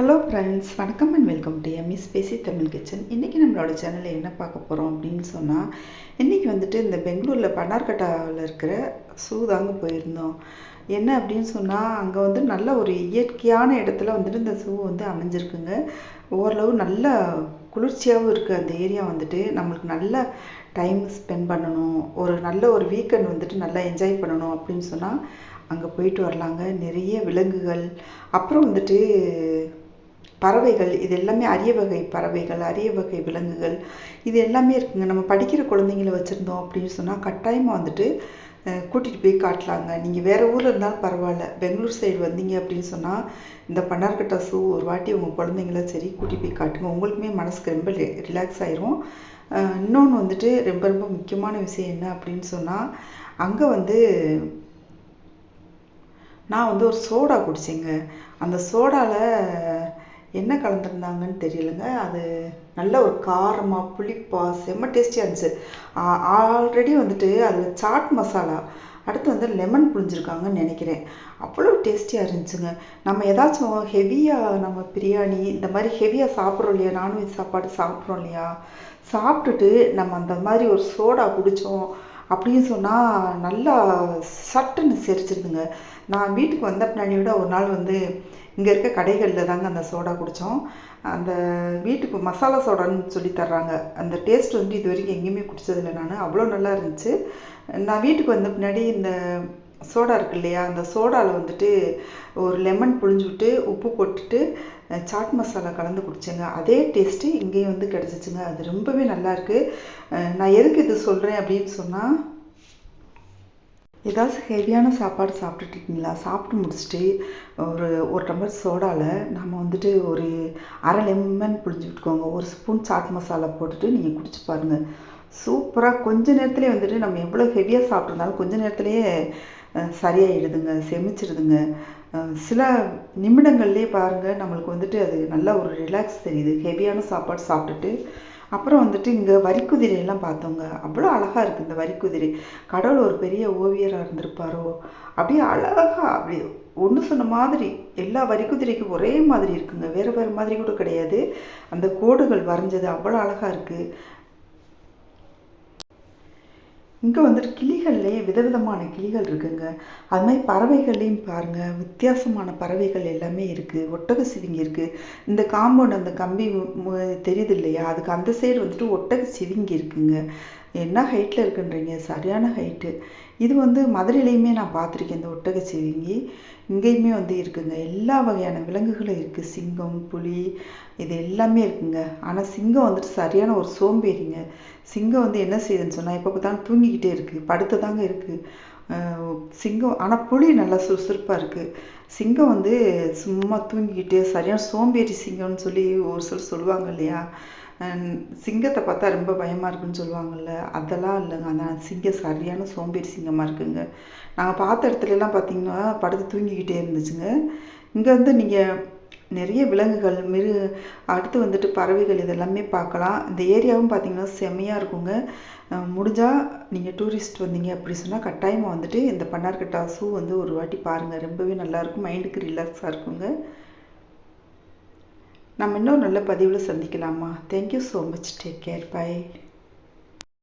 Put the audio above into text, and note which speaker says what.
Speaker 1: Hello friends வணக்கம் and welcome to MS பேசி Tamil kitchen இன்றைக்கி நம்மளோட சேனலில் என்ன பார்க்க போகிறோம் அப்படின்னு சொன்னால் இன்றைக்கி வந்துட்டு இந்த பெங்களூரில் பன்னார்கட்டாவில் இருக்கிற ஷூ தாங்க போயிருந்தோம். என்ன அப்படின்னு சொன்னால் அங்கே வந்து நல்ல ஒரு இயற்கையான இடத்துல வந்துட்டு இந்த ஷூ வந்து அமைஞ்சிருக்குங்க. ஓரளவு நல்ல குளிர்ச்சியாகவும் இருக்குது அந்த ஏரியா வந்துட்டு. நம்மளுக்கு நல்ல டைம் ஸ்பெண்ட் பண்ணணும். ஒரு நல்ல ஒரு வீக்கெண்ட் வந்துட்டு நல்லா என்ஜாய் பண்ணணும் அப்படின்னு சொன்னால் அங்கே போயிட்டு வரலாங்க. நிறைய விலங்குகள். அப்புறம் வந்துட்டு பறவைகள் இது எல்லாமே அரிய வகை பறவைகள் அரிய வகை விலங்குகள் இது எல்லாமே இருக்குங்க. நம்ம படிக்கிற குழந்தைங்கள வச்சுருந்தோம் அப்படின்னு சொன்னால் கட்டாயமாக வந்துட்டு கூட்டிகிட்டு போய் காட்டலாங்க. நீங்கள் வேறு ஊரில் இருந்தாலும் பரவாயில்ல. பெங்களூர் சைடு வந்தீங்க அப்படின்னு சொன்னால் இந்த பன்னார்கட்டா ஸூ ஒரு வாட்டி உங்கள் குழந்தைங்கள சரி கூட்டிகிட்டு போய் காட்டுங்க. உங்களுக்குமே மனசுக்கு ரொம்ப ரிலாக்ஸ் ஆயிரும். இன்னொன்று வந்துட்டு ரொம்ப ரொம்ப முக்கியமான விஷயம் என்ன அப்படின்னு சொன்னால் அங்கே வந்து நான் வந்து ஒரு சோடா குடிச்சேங்க. அந்த சோடாவில் என்ன கலந்துருந்தாங்கன்னு தெரியலங்க. அது நல்ல ஒரு காரமாக புளிப்பாக செம்ம டேஸ்டியாக இருந்துச்சு. ஆல்ரெடி வந்துட்டு அதில் சாட் மசாலா அடுத்து வந்து லெமன் புழிஞ்சிருக்காங்கன்னு நினைக்கிறேன். அவ்வளோ டேஸ்டியாக இருந்துச்சுங்க. நம்ம ஏதாச்சும் ஹெவியாக நம்ம பிரியாணி இந்த மாதிரி ஹெவியாக சாப்பிட்றோம் இல்லையா? நான்வெஜ் சாப்பாடு சாப்பிட்றோம் இல்லையா? சாப்பிட்டுட்டு நம்ம அந்த மாதிரி ஒரு சோடா குடித்தோம் அப்படின்னு சொன்னால் நல்லா சட்டுன்னு செரிச்சிருதுங்க. நான் வீட்டுக்கு வந்த பின்னாடி விட ஒரு நாள் வந்து இங்கே இருக்க கடைகளில் தாங்க அந்த சோடா குடித்தோம் அந்த வீட்டுக்கு மசாலா சோடான்னு சொல்லி தர்றாங்க. அந்த டேஸ்ட் வந்து இது வரைக்கும் எங்கேயுமே குடித்ததில்லை நான். அவ்வளோ நல்லா இருந்துச்சு. நான் வீட்டுக்கு வந்த பின்னாடி இந்த சோடா இருக்கு இல்லையா? அந்த சோடாவில் வந்துட்டு ஒரு லெமன் புழிஞ்சு விட்டு உப்பு போட்டுட்டு சாட் மசாலா கலந்து குடித்தேங்க அதே டேஸ்ட்டு இங்கேயும் வந்து கிடச்சிச்சுங்க. அது ரொம்பவே நல்லாயிருக்கு நான் எதுக்கு இது சொல்கிறேன் அப்படின்னு சொன்னால் ஏதாச்சும் ஹெவியான சாப்பாடு சாப்பிட்டுட்ருக்கீங்களா சாப்பிட்டு முடிச்சுட்டு ஒரு ஒரு டம்ளர் சோடாவில் நம்ம வந்துட்டு ஒரு அரை லெமன் புழிஞ்சு விட்டுக்கோங்க. ஒரு ஸ்பூன் சாட் மசாலா போட்டுட்டு நீங்கள் குடிச்சு பாருங்கள் சூப்பராக கொஞ்ச நேரத்துலேயே வந்துட்டு நம்ம எவ்வளோ ஹெவியாக சாப்பிட்ருந்தாலும் கொஞ்ச நேரத்துலேயே சரியாயிடுதுங்க செமிச்சிடுதுங்க சில நிமிடங்கள்லேயே பாருங்கள் நம்மளுக்கு வந்துட்டு அது நல்ல ஒரு ரிலாக்ஸ் தெரியுது. ஹெவியான சாப்பாடு சாப்பிட்டுட்டு அப்புறம் வந்துட்டு இங்கே வரிக்குதிரையெல்லாம் பார்த்தோங்க. அவ்வளோ அழகாக இருக்குது இந்த வரிக்குதிரை. கடவுள் ஒரு பெரிய ஓவியராக இருந்திருப்பாரோ? அப்படியே அழகாக அப்படி ஒன்று சொன்ன மாதிரி எல்லா வரிக்குதிரைக்கும் ஒரே மாதிரி இருக்குங்க. வேறு வேறு மாதிரி கூட கிடையாது. அந்த கோடுகள் வரைஞ்சது அவ்வளோ அழகாக இருக்குது இங்கே வந்துட்டு கிளிகள்லேயே விதவிதமான கிளிகள் இருக்குங்க. அது மாதிரி பறவைகள்லேயும் பாருங்கள் வித்தியாசமான பறவைகள் எல்லாமே இருக்குது ஒட்டக சிவிங்கி இருக்குது இந்த காம்பவுண்ட் அந்த கம்பி தெரியுது இல்லையா? அதுக்கு அந்த சைடு வந்துட்டு ஒட்டக சிவிங்கி இருக்குங்க. என்ன ஹைட்டில் இருக்குன்றீங்க? சரியான ஹைட்டு இது வந்து மதுரையிலையுமே நான் பார்த்துருக்கேன். இந்த ஒட்டக சிவிங்கி இங்கேயுமே வந்து இருக்குங்க. எல்லா வகையான விலங்குகளும் இருக்குது சிங்கம் புலி இது எல்லாமே இருக்குங்க. ஆனால் சிங்கம் வந்துட்டு சரியான ஒரு சோம்பேறிங்க சிங்கம் வந்து என்ன செய்யுதுன்னு சொன்னால் எப்போ பார்த்தாலும் தூங்கிக்கிட்டே இருக்குது படுத்து தாங்க இருக்குது சிங்கம் ஆனால் புலி நல்லா சுறுசுறுப்பாக இருக்குது சிங்கம் வந்து சும்மா தூங்கிக்கிட்டு சரியான சோம்பேறி சிங்கம்னு சொல்லி ஒரு சிலர் சொல்லுவாங்க இல்லையா? சிங்கத்தை பார்த்தா ரொம்ப பயமாக இருக்குன்னு சொல்லுவாங்கள்ல அதெல்லாம் இல்லைங்க. அந்த சிங்கம் சரியான சோம்பேறி சிங்கமாக இருக்குங்க. நாங்கள் பார்த்த இடத்துலலாம் பார்த்தீங்கன்னா படுத்து தூங்கிக்கிட்டே இருந்துச்சுங்க. இங்கே வந்து நீங்கள் நிறைய விலங்குகள் மிரு அடுத்து வந்துட்டு பறவைகள் இதெல்லாமே பார்க்கலாம். இந்த ஏரியாவும் பார்த்தீங்கன்னா செம்மையாக இருக்குங்க. முடிஞ்சால் நீங்கள் டூரிஸ்ட் வந்தீங்க அப்படி சொன்னால் கட்டாயமாக வந்துட்டு இந்த பன்னார்கட்டா ஸூ வந்து ஒரு வாட்டி பாருங்கள் ரொம்பவே நல்லாயிருக்கும் மைண்டுக்கு ரிலாக்ஸாக இருக்குங்க. நம்ம இன்னொரு நல்ல பதிவில் சந்திக்கலாமா thank you so much take care bye